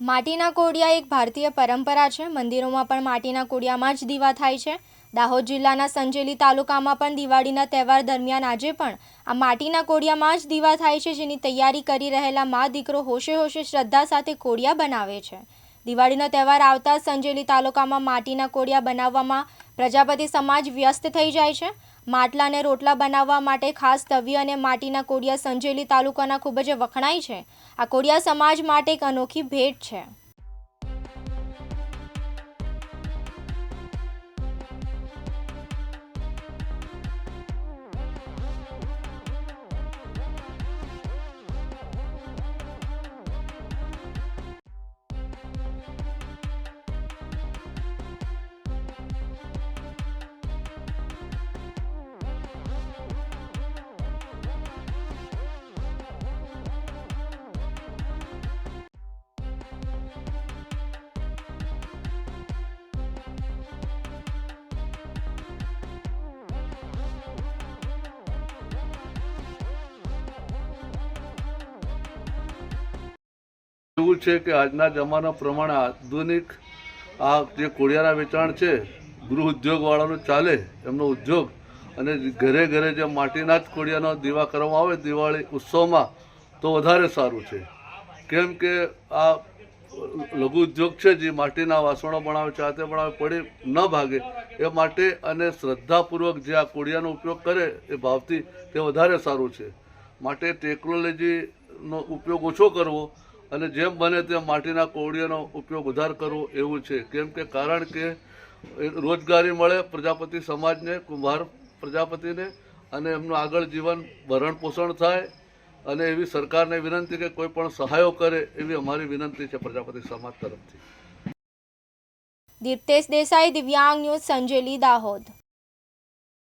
માટીના કોડિયા એક ભારતીય પરંપરા છે. મંદિરોમાં પણ માટીના કોડિયામાં જ દીવા થાય છે. દાહોદ જિલ્લાના સંજેલી તાલુકામાં પણ દિવાળીના તહેવાર દરમિયાન આજે પણ આ માટીના કોડિયામાં જ દીવા થાય છે, જેની તૈયારી કરી રહેલા મા દીકરો હોશે હોશે શ્રદ્ધા સાથે કોડિયા બનાવે છે. દિવાળીનો તહેવાર આવતા સંજેલી તાલુકામાં માટીના કોડિયા બનાવવામાં પ્રજાપતિ સમાજ વ્યસ્ત થઈ જાય છે. માટલા અને રોટલા બનાવવા માટે ખાસ તવી અને માટીના કોડિયા સંજેલી તાલુકાના ખૂબ જ વખણાય છે. આ કોડિયા સમાજ માટે એક અનોખી ભેટ છે. એવું છે કે આજના જમાના પ્રમાણે આધુનિક આ જે કોળિયાના વેચાણ છે, ગૃહ ઉદ્યોગવાળાનું ચાલે, એમનો ઉદ્યોગ અને ઘરે ઘરે જે માટીના જ કોળિયાનો દીવા કરવામાં આવે, દિવાળી ઉત્સવમાં, તો વધારે સારું છે. કેમ કે આ લઘુ ઉદ્યોગ છે, જે માટીના વાસણો બનાવે છે હાથે બનાવે પડી ન ભાગે, એ માટે અને શ્રદ્ધાપૂર્વક જે આ કોળિયાનો ઉપયોગ કરે, એ ભાવથી તે વધારે સારું છે. માટે ટેકનોલોજીનો ઉપયોગ ઓછો કરવો અને જેમ બને તેમ માટીના કોળિયાનો ઉપયોગ વધાર કરવો એવું છે. કેમ કે કારણ કે રોજગારી મળે પ્રજાપતિ સમાજને, કુંભાર પ્રજાપતિને અને એમનું આગળ જીવન, ભરણ પોષણ થાય અને એવી સરકારને વિનંતી કે કોઈ પણ સહાયો કરે એવી અમારી વિનંતી છે પ્રજાપતિ સમાજ તરફથી. દીપ્તેશ દેસાઈ, દિવ્યાંગ ન્યૂઝ, સંજેલી, દાહોદ.